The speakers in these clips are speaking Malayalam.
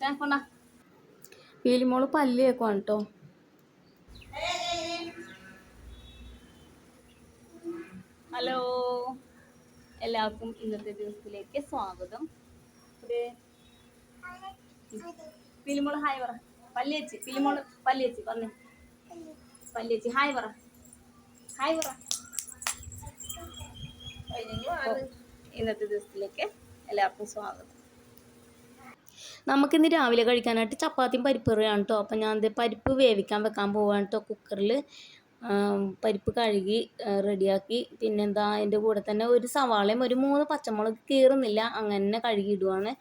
കൊണ്ടാ പീലിമോൾ പല്ല് കേൾക്കുവാണ് കേട്ടോ ഹലോ. എല്ലാവർക്കും ഇന്നത്തെ ദിവസത്തിലേക്ക് സ്വാഗതം. പീലിമോൾ ഹായ് പറ. പല്ലിയച്ചി പീലിമോൾ പല്ലിയച്ചി പറഞ്ഞു പല്ലിയച്ചി ഹായ് പറ. ഹായ് പറ. ഇന്നത്തെ ദിവസത്തിലേക്ക് എല്ലാവർക്കും സ്വാഗതം. നമുക്കിന്ന് രാവിലെ കഴിക്കാനായിട്ട് ചപ്പാത്തിയും പരിപ്പ് കറിയാണ് കേട്ടോ അപ്പം ഞാൻ പരിപ്പ് വേവിക്കാൻ വെക്കാൻ പോവാണ് കേട്ടോ കുക്കറിൽ പരിപ്പ് കഴുകി റെഡിയാക്കി. പിന്നെന്താ അതിന്റെ കൂടെ തന്നെ ഒരു സവാളയും ഒരു മൂന്ന് പച്ചമുളക് കീറുന്നില്ല. അങ്ങനെ കഴുകി ഇടുവാണ്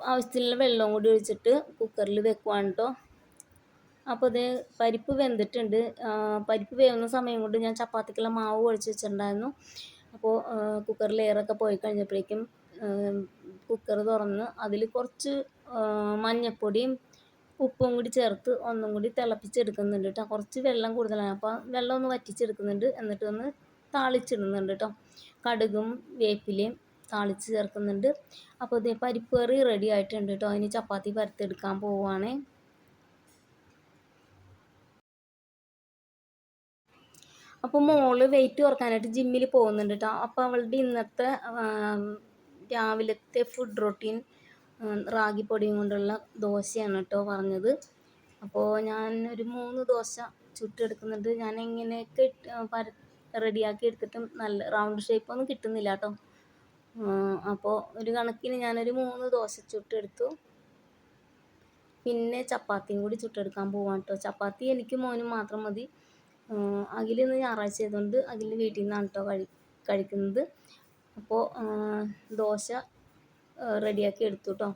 ആവശ്യത്തിനുള്ള വെള്ളവും കൂടി ഒഴിച്ചിട്ട് കുക്കറിൽ വെക്കുവാണ് കേട്ടോ അപ്പോൾ ഇത് പരിപ്പ് വെന്തിട്ടുണ്ട്. പരിപ്പ് വേവുന്ന സമയം കൊണ്ട് ഞാൻ ചപ്പാത്തിക്കുള്ള മാവ് കുഴച്ച് വെച്ചിട്ടുണ്ടായിരുന്നു. അപ്പോൾ കുക്കറിൽ എയറൊക്കെ പോയി കഴിഞ്ഞപ്പോഴേക്കും കുക്കർ തുറന്ന് അതിൽ കുറച്ച് മഞ്ഞൾപ്പൊടിയും ഉപ്പും കൂടി ചേർത്ത് ഒന്നും കൂടി തിളപ്പിച്ചെടുക്കുന്നുണ്ട് കേട്ടോ കുറച്ച് വെള്ളം കൂടുതലാണ്. അപ്പോൾ വെള്ളം ഒന്ന് വറ്റിച്ചെടുക്കുന്നുണ്ട്. എന്നിട്ട് ഒന്ന് താളിച്ചിടുന്നുണ്ട് കേട്ടോ കടുകും വേപ്പിലയും താളിച്ച് ചേർക്കുന്നുണ്ട്. അപ്പോൾ ഇത് പരിപ്പ് കറി റെഡി ആയിട്ടുണ്ട് കേട്ടോ അതിന് ചപ്പാത്തി പരത്തെടുക്കാൻ പോവുകയാണേ അപ്പോൾ മോൾ വെയിറ്റ് കുറക്കാനായിട്ട് ജിമ്മിൽ പോകുന്നുണ്ട് കേട്ടോ അപ്പോൾ അവളുടെ ഇന്നത്തെ രാവിലത്തെ ഫുഡ് റൊട്ടീൻ റാഗി പൊടിയും കൊണ്ടുള്ള ദോശയാണ് കേട്ടോ പറഞ്ഞത്. അപ്പോൾ ഞാൻ ഒരു മൂന്ന് ദോശ ചുട്ടെടുക്കുന്നുണ്ട്. ഞാൻ എങ്ങനെയൊക്കെ പര റെഡിയാക്കി എടുത്തിട്ടും നല്ല റൗണ്ട് ഷേപ്പൊന്നും കിട്ടുന്നില്ല കേട്ടോ. അപ്പോൾ ഒരു കണക്കിന് ഞാനൊരു മൂന്ന് ദോശ ചുട്ടെടുത്തു. പിന്നെ ചപ്പാത്തിയും കൂടി ചുട്ടെടുക്കാൻ പോവാം കേട്ടോ. ചപ്പാത്തി എനിക്ക് മോനും മാത്രം മതി. അഖിലിന്ന് ഞായറാഴ്ച ആയതുകൊണ്ട് അഖിൽ വീട്ടിൽ നിന്നാണ് കേട്ടോ കഴി കഴിക്കുന്നത്. അപ്പോൾ ദോശ റെഡിയാക്കി എടുത്തു കേട്ടോ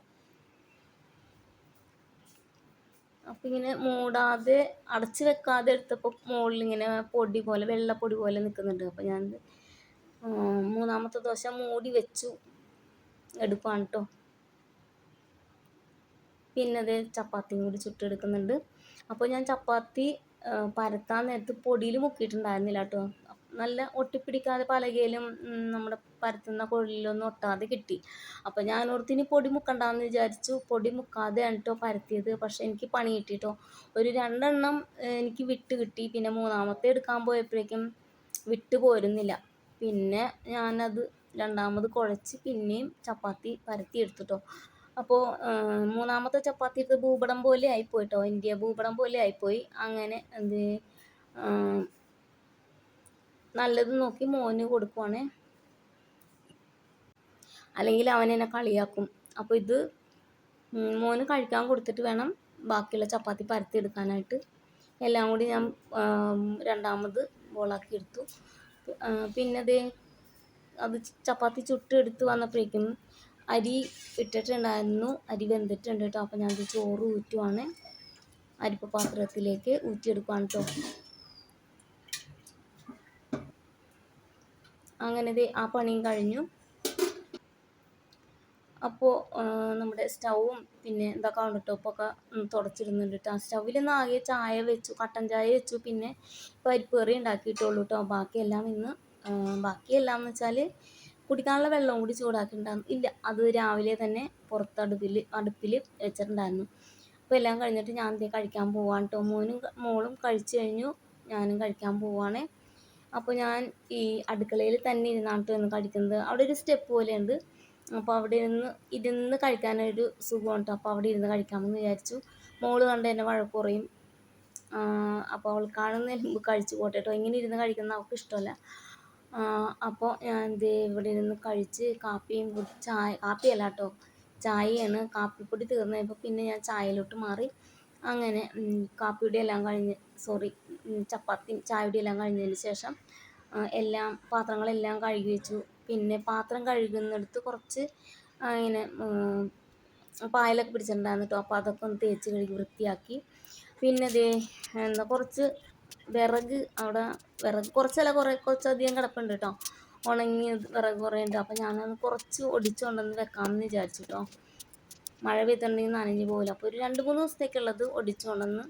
അപ്പം ഇങ്ങനെ മൂടാതെ അടച്ച് വെക്കാതെ എടുത്തപ്പോൾ മുകളിൽ ഇങ്ങനെ പൊടി പോലെ വെള്ളപ്പൊടി പോലെ നിൽക്കുന്നുണ്ട് അപ്പം ഞാൻ മൂന്നാമത്തെ ദോശ മൂടി വെച്ചു. എടുക്കുവാണ് കേട്ടോ പിന്നെ അത് ചപ്പാത്തിയും കൂടി ചുട്ടെടുക്കുന്നുണ്ട്. അപ്പോൾ ഞാൻ ചപ്പാത്തി പരത്താൻ നേരത്ത് പൊടിയിൽ മുക്കിയിട്ടുണ്ടായിരുന്നില്ല കേട്ടോ നല്ല ഒട്ടിപ്പിടിക്കാതെ പലകയിലും നമ്മുടെ പരത്തുന്ന കൊള്ളിലൊന്നും ഒട്ടാതെ കിട്ടി. അപ്പോൾ ഞാൻ ഓർത്തിനി പൊടി മുക്കണ്ടെന്ന് വിചാരിച്ചു. പൊടി മുക്കാതെയാണ് കേട്ടോ പരത്തിയത്. പക്ഷെ എനിക്ക് പണി കിട്ടി കേട്ടോ ഒരു രണ്ടെണ്ണം എനിക്ക് വിട്ട് കിട്ടി. പിന്നെ മൂന്നാമത്തെ എടുക്കാൻ പോയപ്പോഴേക്കും വിട്ട് പോരുന്നില്ല. പിന്നെ ഞാനത് രണ്ടാമത് കുഴച്ച് പിന്നെയും ചപ്പാത്തി പരത്തി എടുത്തുട്ടോ. അപ്പോൾ മൂന്നാമത്തെ ചപ്പാത്തി എടുത്ത് ഭൂപടം പോലെ ആയിപ്പോയിട്ടോ. ഇന്ത്യ ഭൂപടം പോലെ ആയിപ്പോയി. അങ്ങനെ എന്ത് നല്ലത് നോക്കി മോന് കൊടുക്കുവാണ്. അല്ലെങ്കിൽ അവൻ എന്നെ കളിയാക്കും. അപ്പോൾ ഇത് മോന് കഴിക്കാൻ കൊടുത്തിട്ട് വേണം ബാക്കിയുള്ള ചപ്പാത്തി പരത്തി എടുക്കാനായിട്ട്. എല്ലാം കൂടി ഞാൻ രണ്ടാമത് ബോളാക്കി എടുത്തു. പിന്നെ ദേ അത് ചപ്പാത്തി ചുട്ട് എടുത്ത് വന്നപ്പോഴേക്കും അരി ഇട്ടിട്ടുണ്ടായിരുന്നു. അരി വെന്തിട്ടുണ്ട് കേട്ടോ. അപ്പോൾ ഞാൻ ചോറ് ഊറ്റുവാണ്. അരിപ്പ പാത്രത്തിലേക്ക് ഊറ്റിയെടുക്കുവാണ് കേട്ടോ. അങ്ങനെ ആ പണിയും കഴിഞ്ഞു. അപ്പോൾ നമ്മുടെ സ്റ്റൗവും പിന്നെ എന്താ കൗണ്ടർ ടോപ്പൊക്കെ തുടച്ചിടുന്നുണ്ട് കേട്ടോ സ്റ്റൗവിൽ ആകെ ചായ വെച്ചു കട്ടൻ ചായ വെച്ചു പിന്നെ പരിപ്പ് കറി ഉണ്ടാക്കിയിട്ടുള്ളൂ കേട്ടോ ബാക്കിയെല്ലാം ഇന്ന് ബാക്കിയെല്ലാം എന്ന് വെച്ചാൽ കുടിക്കാനുള്ള വെള്ളം കൂടി ചൂടാക്കിയിട്ടുണ്ടായിരുന്നു. ഇല്ല അത് രാവിലെ തന്നെ പുറത്ത് അടുപ്പിൽ അടുപ്പിൽ വെച്ചിട്ടുണ്ടായിരുന്നു. അപ്പോൾ എല്ലാം കഴിഞ്ഞിട്ട് ഞാൻ ദേ കഴിക്കാൻ പോവാണ് കേട്ടോ മോനും മോളും കഴിച്ചു കഴിഞ്ഞു. ഞാനും കഴിക്കാൻ പോവാണ്. അപ്പോൾ ഞാൻ ഈ അടുക്കളയിൽ തന്നെ ഇരുന്നാണ് നിന്ന് കഴിക്കുന്നത്. അവിടെ ഒരു സ്റ്റെപ്പ് പോലെയുണ്ട്. അപ്പോൾ അവിടെ ഇരുന്ന് ഇരുന്ന് കഴിക്കാനൊരു സുഖമുണ്ട്. അപ്പോൾ അവിടെ ഇരുന്ന് കഴിക്കാമെന്ന് വിചാരിച്ചു. മോൾ കണ്ട് എന്നെ വഴക്ക് അപ്പോൾ അവൾ കാണുന്ന മുമ്പ് കഴിച്ചു പോട്ടെ കേട്ടോ ഇങ്ങനെ ഇരുന്ന് കഴിക്കുന്ന അവൾക്ക് ഇഷ്ടമല്ല. അപ്പോൾ ഞാൻ ദേ ഇവിടെ ഇരുന്ന് കഴിച്ച് കാപ്പിയും ചായ കാപ്പിയല്ല കേട്ടോ ചായയാണ്. കാപ്പിപ്പൊടി തീർന്നപ്പോൾ പിന്നെ ഞാൻ ചായയിലോട്ട് മാറി. അങ്ങനെ കാപ്പിയുടെ എല്ലാം കഴിഞ്ഞ് സോറി ചപ്പാത്തി ചായയുടെ എല്ലാം കഴിഞ്ഞതിന് ശേഷം എല്ലാം പാത്രങ്ങളെല്ലാം കഴുകി വെച്ചു. പിന്നെ പാത്രം കഴുകുന്നിടത്ത് കുറച്ച് ഇങ്ങനെ പായലൊക്കെ പിടിച്ചിട്ടുണ്ടായിരുന്നു കേട്ടോ അപ്പോൾ അതൊക്കെ ഒന്ന് തേച്ച് കഴുകി വൃത്തിയാക്കി. പിന്നെ ദേ എന്താ കുറച്ച് വിറക് അവിടെ വിറക് കുറച്ചല്ല കുറേ കുറച്ചധികം കിടപ്പുണ്ട് കേട്ടോ ഉണങ്ങിയ വിറക് കുറേ ഉണ്ട്. അപ്പോൾ ഞാനത് കുറച്ച് ഒടിച്ച് കൊണ്ടുവന്ന് വെക്കാമെന്ന് വിചാരിച്ചു കേട്ടോ മഴ പെയ്തിട്ടുണ്ടെങ്കിൽ നനഞ്ഞു പോകില്ല അപ്പോൾ ഒരു രണ്ട് മൂന്ന് ദിവസത്തേക്കുള്ളത് ഒടിച്ചു കൊണ്ടുവന്ന്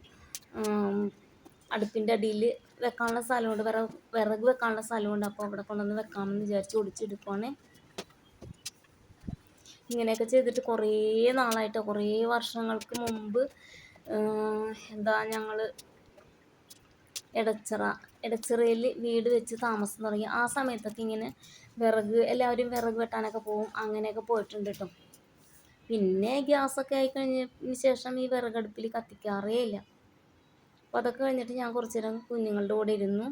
അടുപ്പിന്റെ അടിയിൽ വെക്കാനുള്ള സ്ഥലമുണ്ട്. വിറക് വിറക് വെക്കാനുള്ള സ്ഥലമുണ്ട്. അപ്പോൾ അവിടെ കൊണ്ടുവന്ന് വെക്കാമെന്ന് വിചാരിച്ച് ഒടിച്ചെടുക്കുവാണേ ഇങ്ങനെയൊക്കെ ചെയ്തിട്ട് കുറേ നാളായിട്ട്. കുറേ വർഷങ്ങൾക്ക് മുമ്പ് എന്താ ഞങ്ങൾ എടച്ചിറ എടച്ചിറയിൽ വീട് വെച്ച് താമസം തുടങ്ങി. ആ സമയത്തൊക്കെ ഇങ്ങനെ വിറക് എല്ലാവരും വിറക് വെട്ടാനൊക്കെ പോകും. അങ്ങനെയൊക്കെ പോയിട്ടുണ്ട് കേട്ടോ. പിന്നെ ഗ്യാസൊക്കെ ആയി കഴിഞ്ഞതിന് ശേഷം ഈ വിറകടുപ്പിൽ കത്തിക്കാറേ ഇല്ല. അപ്പോൾ അതൊക്കെ കഴിഞ്ഞിട്ട് ഞാൻ കുറച്ച് നേരം കുഞ്ഞുങ്ങളുടെ കൂടെ ഇരുന്നു.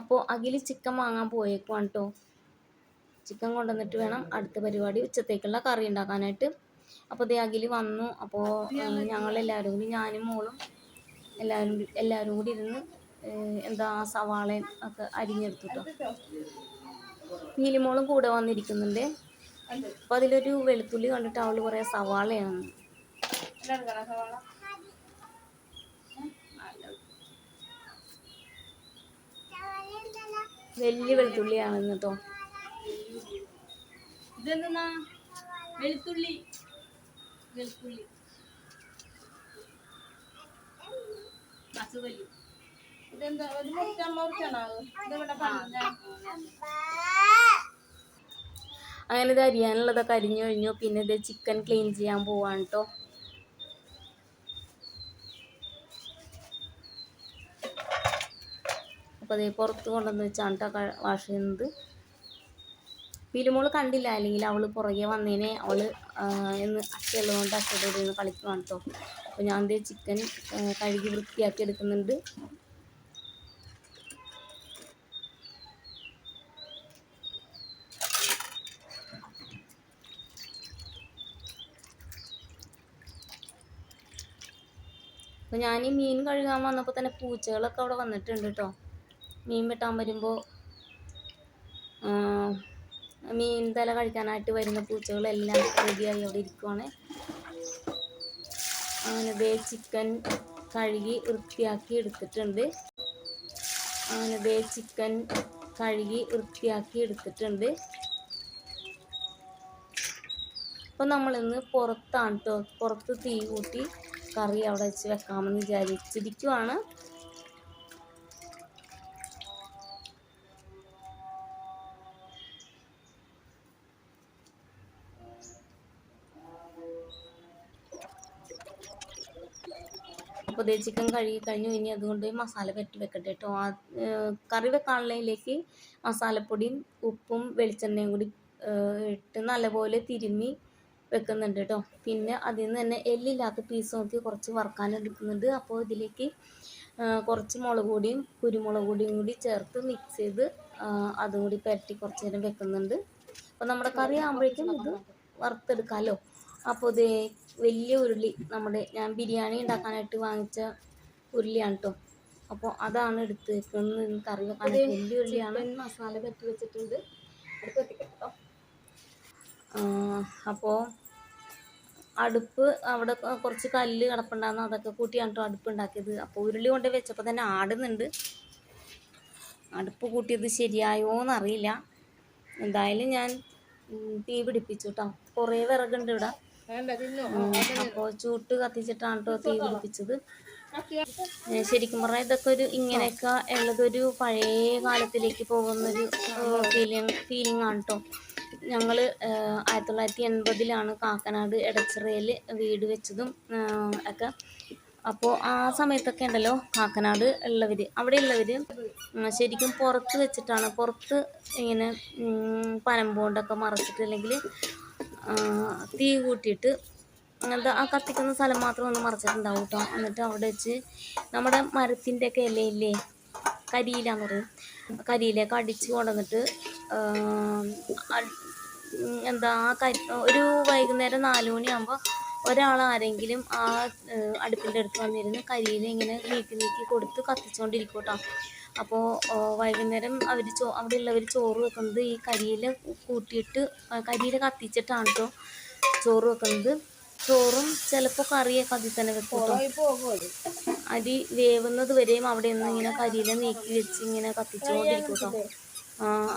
അപ്പോൾ അഖിൽ ചിക്കൻ വാങ്ങാൻ പോയേക്കുവാണ് കേട്ടോ ചിക്കൻ കൊണ്ടുവന്നിട്ട് വേണം അടുത്ത പരിപാടി ഉച്ചത്തേക്കുള്ള കറി ഉണ്ടാക്കാനായിട്ട്. അപ്പോൾ ദേ അഖിൽ വന്നു. അപ്പോൾ ഞങ്ങളെല്ലാവരും കൂടി ഞാനും മോളും എല്ലാവരും എല്ലാവരും കൂടി ഇരുന്ന് എന്താ സവാളയും ഒക്കെ അരിഞ്ഞെടുത്തു കേട്ടോ നീലിമോളും കൂടെ വന്നിരിക്കുന്നുണ്ട്. അപ്പോൾ അതിലൊരു വെളുത്തുള്ളി കണ്ടിട്ട് അവൾ കുറേ സവാളയാണ്. വലിയ വെളുത്തുള്ളിയാണ് കേട്ടോ ഇതെന്താ വെളുത്തുള്ളി. വെളുത്തുള്ളി. പച്ചവല്ലി. ഇതെന്താ? ഒരു മുട്ട മുറിക്കണോ? ഇതെവിടെ പറഞ്ഞ. അങ്ങനെ ഇത് അരിയാനുള്ളതൊക്കെ അരിഞ്ഞു കഴിഞ്ഞു. പിന്നെ ഇത് ചിക്കൻ ക്ലീൻ ചെയ്യാൻ പോവാണ് കേട്ടോ അപ്പോൾ അതേ പുറത്ത് കൊണ്ടുവന്ന് വെച്ചാണ് കേട്ടോ വാഷ് ചെയ്യുന്നത്. പീലുമോൾ കണ്ടില്ല. അല്ലെങ്കിൽ അവൾ പുറകെ വന്നേനെ അവൾ എന്ന് അച്ഛയുള്ളതുകൊണ്ട് അച്ഛയോട് കളിക്കുവാണ് കേട്ടോ അപ്പോൾ ഞാൻ ചിക്കൻ കഴുകി വൃത്തിയാക്കി എടുക്കുന്നുണ്ട്. അപ്പോൾ ഞാൻ ഈ മീൻ കഴുകാൻ വന്നപ്പോൾ തന്നെ പൂച്ചകളൊക്കെ അവിടെ വന്നിട്ടുണ്ട് കേട്ടോ മീൻ വെട്ടാൻ വരുമ്പോൾ മീൻ തല കഴിക്കാനായിട്ട് വരുന്ന പൂച്ചകളെല്ലാം റെഡിയായി അവിടെ ഇരിക്കുവാണ്. അങ്ങനെ ദേ ചിക്കൻ കഴുകി വൃത്തിയാക്കി എടുത്തിട്ടുണ്ട്. അങ്ങനെ ദേ ചിക്കൻ കഴുകി വൃത്തിയാക്കി എടുത്തിട്ടുണ്ട്. അപ്പം നമ്മളിന്ന് പുറത്താണ് കേട്ടോ പുറത്ത് തീ കൂട്ടി കറി അവിടെ വെച്ച് വെക്കാമെന്ന് വിചാരിച്ചിരിക്കുവാണ് അപ്പോൾ ചിക്കൻ കഴുകി കഴിഞ്ഞു. ഇനി അതുകൊണ്ട് മസാല പറ്റി വെക്കട്ടെ കേട്ടോ. ആ കറി വെക്കാനുള്ളതിലേക്ക് മസാലപ്പൊടിയും ഉപ്പും വെളിച്ചെണ്ണയും കൂടി ഇട്ട് നല്ലപോലെ തിരുമ്മി വെക്കുന്നുണ്ട് കേട്ടോ പിന്നെ അതിൽ നിന്ന് തന്നെ എല്ലില്ലാത്ത പീസ് നോക്കി കുറച്ച് വറക്കാൻ എടുക്കുന്നുണ്ട്. അപ്പോൾ ഇതിലേക്ക് കുറച്ച് മുളക് പൊടിയും കുരുമുളക് പൊടിയും കൂടി ചേർത്ത് മിക്സ് ചെയ്ത് അതും കൂടി പുരട്ടി കുറച്ച് നേരം വെക്കുന്നുണ്ട്. അപ്പോൾ നമ്മുടെ കറി ആകുമ്പോഴേക്കും ഇത് വറുത്തെടുക്കാമല്ലോ അപ്പോൾ ഇത് വലിയ ഉരുളി നമ്മുടെ ഞാൻ ബിരിയാണി ഉണ്ടാക്കാനായിട്ട് വാങ്ങിച്ച ഉരുളിയാണ് കേട്ടോ അപ്പോൾ അതാണ് എടുത്ത് വെക്കുന്നത് കറി വെക്കാൻ വലിയ ഉരുളിയാണ്. മസാല പറ്റി വെച്ചിട്ടുണ്ട്. കേട്ടോ അപ്പോൾ അടുപ്പ് അവിടെ കുറച്ച് കല്ല് കിടപ്പുണ്ടായിരുന്നു. അതൊക്കെ കൂട്ടിയാണ് കേട്ടോ അടുപ്പ് ഉണ്ടാക്കിയത്. അപ്പോൾ ഉരുളി കൊണ്ട് വെച്ചപ്പോൾ തന്നെ ആടുന്നുണ്ട്. അടുപ്പ് കൂട്ടിയത് ശരിയായോ എന്നറിയില്ല എന്തായാലും ഞാൻ തീ പിടിപ്പിച്ചു കേട്ടോ കുറേ വിറകുണ്ട് ഇവിടെ. അപ്പോൾ ചൂട്ട് കത്തിച്ചിട്ടാണ് കേട്ടോ തീ പിടിപ്പിച്ചത്. ശരിക്കും പറഞ്ഞാൽ ഇതൊക്കെ ഒരു ഇങ്ങനെയൊക്കെ ഉള്ളതൊരു പഴയ കാലത്തിലേക്ക് പോകുന്നൊരു ഫീലിംഗ് ഫീലിംഗ് ആണ് കേട്ടോ ഞങ്ങൾ ആയിരത്തി തൊള്ളായിരത്തി എൺപതിലാണ് കാക്കനാട് എടച്ചിറയിൽ വീട് വെച്ചതും ഒക്കെ. അപ്പോൾ ആ സമയത്തൊക്കെ ഉണ്ടല്ലോ കാക്കനാട് ഉള്ളവർ അവിടെ ഉള്ളവർ ശരിക്കും പുറത്ത് വെച്ചിട്ടാണ് പുറത്ത് ഇങ്ങനെ പനമ്പോണ്ടൊക്കെ മറച്ചിട്ടില്ലെങ്കിൽ തീ കൂട്ടിയിട്ട് അങ്ങനത്തെ ആ കത്തിക്കുന്ന സ്ഥലം മാത്രം ഒന്ന് മറച്ചിട്ടുണ്ടാവും കേട്ടോ എന്നിട്ട് അവിടെ വെച്ച് നമ്മുടെ മരത്തിന്റെ ഒക്കെ ഇലയില്ലേ കരിയിലാന്ന് പറയും. കരിയിലേക്ക് അടിച്ച് കൊണ്ടുവന്നിട്ട് എന്താ ആ കരി ഒരു വൈകുന്നേരം നാല് മണിയാകുമ്പോൾ ഒരാൾ ആരെങ്കിലും ആ അടുപ്പിന്റെ അടുത്ത് വന്നിരുന്ന് കരിയിൽ ഇങ്ങനെ നീക്കി നീക്കി കൊടുത്ത് കത്തിച്ചുകൊണ്ടിരിക്കും കേട്ടോ അപ്പോൾ വൈകുന്നേരം അവർ ചോ അവിടെ ഉള്ളവർ ചോറ് വെക്കുന്നത് ഈ കരിയിൽ കൂട്ടിയിട്ട് കരിയിൽ കത്തിച്ചിട്ടാണ് കേട്ടോ ചോറ് വെക്കുന്നത്. ചോറും ചിലപ്പോൾ കറിയൊക്കെ അതിൽ തന്നെ വെക്കും അരി വേവുന്നത് വരെയും അവിടെ നിന്ന് ഇങ്ങനെ കരിയിൽ നീക്കി വെച്ച് ഇങ്ങനെ കത്തിച്ചുകൊണ്ടിരിക്കും കേട്ടോ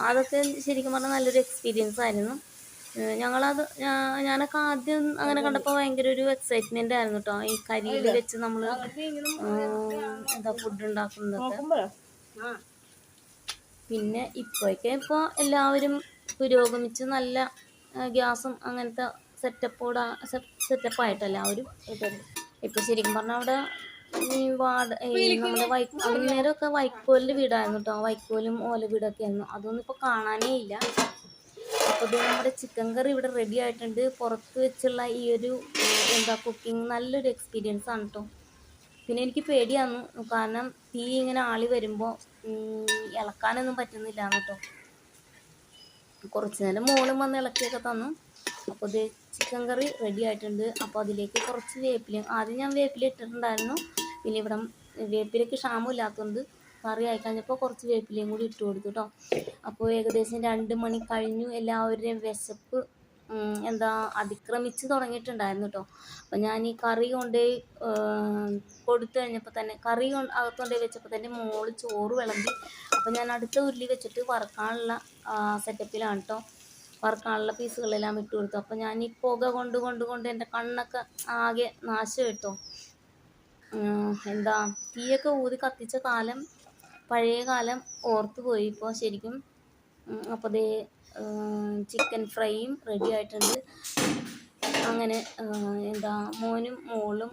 അതൊക്കെ ശരിക്കും പറഞ്ഞാൽ നല്ലൊരു എക്സ്പീരിയൻസ് ആയിരുന്നു. ഞങ്ങളത് ഞാനൊക്കെ ആദ്യം അങ്ങനെ കണ്ടപ്പോൾ ഭയങ്കര ഒരു എക്സൈറ്റ്മെന്റ് ആയിരുന്നു കേട്ടോ ഈ കരിയിൽ വെച്ച് നമ്മൾ എന്താ ഫുഡ് ഉണ്ടാക്കുന്നതൊക്കെ. ആ. പിന്നെ ഇപ്പോഴൊക്കെ ഇപ്പോൾ എല്ലാവരും പുരോഗമിച്ച് നല്ല ഗ്യാസും അങ്ങനത്തെ സെറ്റപ്പോടാ സെറ്റപ്പ് ആയിട്ടല്ല ഒരു ഇപ്പം ശരിക്കും പറഞ്ഞാൽ അവിടെ ഈ വാട നമ്മുടെ വൈ അന്നേരമൊക്കെ വൈക്കോലിന്റെ വീടായിരുന്നു കേട്ടോ വൈക്കോലും ഓല വീടൊക്കെ ആയിരുന്നു അതൊന്നും ഇപ്പോൾ കാണാനേ ഇല്ല. അപ്പോൾ ഇത് നമ്മുടെ ചിക്കൻ കറി ഇവിടെ റെഡി ആയിട്ടുണ്ട്. പുറത്ത് വെച്ചുള്ള ഈ ഒരു എന്താ കുക്കിംഗ് നല്ലൊരു എക്സ്പീരിയൻസ് ആണ് കേട്ടോ പിന്നെ എനിക്ക് പേടിയാന്നു കാരണം തീ ഇങ്ങനെ ആളി വരുമ്പോൾ ഇളക്കാനൊന്നും പറ്റുന്നില്ല കേട്ടോ കുറച്ച് നേരം മോളും വന്ന് ഇളക്കിയൊക്കെ തന്നു. അപ്പോൾ ഇത് ചിക്കൻ കറി റെഡി ആയിട്ടുണ്ട്. അപ്പോൾ അതിലേക്ക് കുറച്ച് വേപ്പിലയും ആദ്യം ഞാൻ വേപ്പില ഇട്ടിട്ടുണ്ടായിരുന്നു. പിന്നെ ഇവിടെ വേപ്പിലയ്ക്ക് ക്ഷാമം ഇല്ലാത്തതുകൊണ്ട് കറി ആയി കുറച്ച് വേപ്പിലയും കൂടി ഇട്ട് കൊടുത്തു കേട്ടോ അപ്പോൾ ഏകദേശം രണ്ട് മണി കഴിഞ്ഞു. എല്ലാവരുടെയും വിശപ്പ് എന്താ അതിക്രമിച്ച് തുടങ്ങിയിട്ടുണ്ടായിരുന്നു കേട്ടോ അപ്പം ഞാൻ ഈ കറി കൊണ്ടുപോയി കൊടുത്തു കഴിഞ്ഞപ്പോൾ തന്നെ കറി കൊണ്ട് അകത്തുകൊണ്ടുപോയി വെച്ചപ്പോൾ തന്നെ മോൾ ചോറ് വിളമ്പി. അപ്പം ഞാൻ അടുത്ത ഉരുളി വെച്ചിട്ട് വറക്കാനുള്ള സെറ്റപ്പിലാണ് കേട്ടോ വറക്കാനുള്ള പീസുകളെല്ലാം ഇട്ട് കൊടുത്തു. അപ്പം ഞാൻ ഈ പുക കൊണ്ട് കൊണ്ട് കൊണ്ട് എന്റെ കണ്ണൊക്കെ ആകെ നാശം കേട്ടോ എന്താ തീയൊക്കെ ഊതി കത്തിച്ച കാലം പഴയ കാലം ഓർത്തു പോയി. ഇപ്പോൾ ശരിക്കും അപ്പോൾ ദേ ചിക്കൻ ഫ്രൈയും റെഡി ആയിട്ടുണ്ട്. അങ്ങനെ എന്താ മോനും മോളും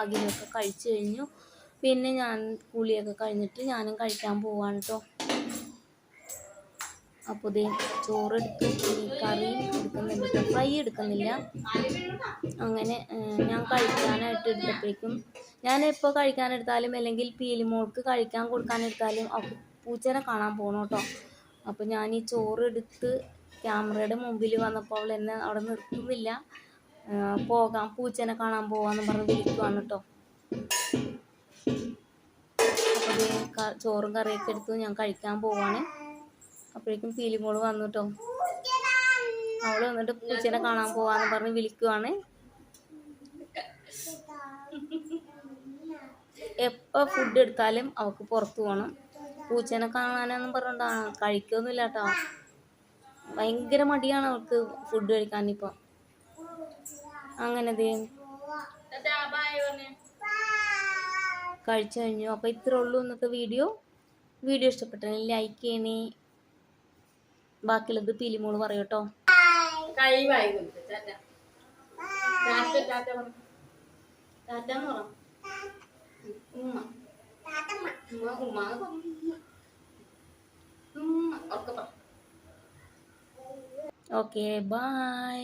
അകിലൊക്കെ കഴിച്ചു കഴിഞ്ഞു. പിന്നെ ഞാൻ കുളിയൊക്കെ കഴിഞ്ഞിട്ട് ഞാനും കഴിക്കാൻ പോവാണ് കേട്ടോ അപ്പോൾ ദേ ചോറെടുത്ത് കറിയും എടുക്കുന്നുണ്ട് ഫ്രൈ എടുക്കുന്നില്ല. അങ്ങനെ ഞാൻ കഴിക്കാനായിട്ട് എടുത്തപ്പോഴേക്കും ഞാൻ എപ്പോൾ കഴിക്കാനെടുത്താലും അല്ലെങ്കിൽ പീലിമോൾക്ക് കഴിക്കാൻ കൊടുക്കാനെടുത്താലും പൂച്ചേനെ കാണാൻ പോകണം കേട്ടോ അപ്പോൾ ഞാൻ ഈ ചോറ് എടുത്ത് ക്യാമറയുടെ മുമ്പിൽ വന്നപ്പോൾ അവൾ എന്നെ അവിടെ നിർത്തുന്നില്ല. പോകാം പൂച്ചേനെ കാണാൻ പോകാമെന്ന് പറഞ്ഞ് വിളിക്കുവാണ് കേട്ടോ ചോറും കറിയൊക്കെ എടുത്തു ഞാൻ കഴിക്കാൻ പോവാണ്. അപ്പോഴേക്കും പീലിമോൾ വന്നു കേട്ടോ അവൾ വന്നിട്ട് പൂച്ചേനെ കാണാൻ പോവാന്ന് പറഞ്ഞ് വിളിക്കുവാണ്. എപ്പോൾ ഫുഡ് എടുത്താലും അവക്ക് പുറത്തു പോകണം പൂച്ചേനെ കാണാനെന്നും പറഞ്ഞിട്ടാണ് കഴിക്കൊന്നുമില്ല കേട്ടോ ഭയങ്കര മടിയാണ് അവൾക്ക് ഫുഡ് കഴിക്കാൻ ഇപ്പം അങ്ങനെ കഴിച്ചു കഴിഞ്ഞു. അപ്പോൾ ഇത്രേ ഉള്ളൂ ഇന്നത്തെ വീഡിയോ വീഡിയോ ഇഷ്ടപ്പെട്ടെങ്കിൽ ലൈക്ക് ചെയ്യണേ. ബാക്കിയുള്ളത് പീലിമോൾ പറയും കേട്ടോ. Okay bye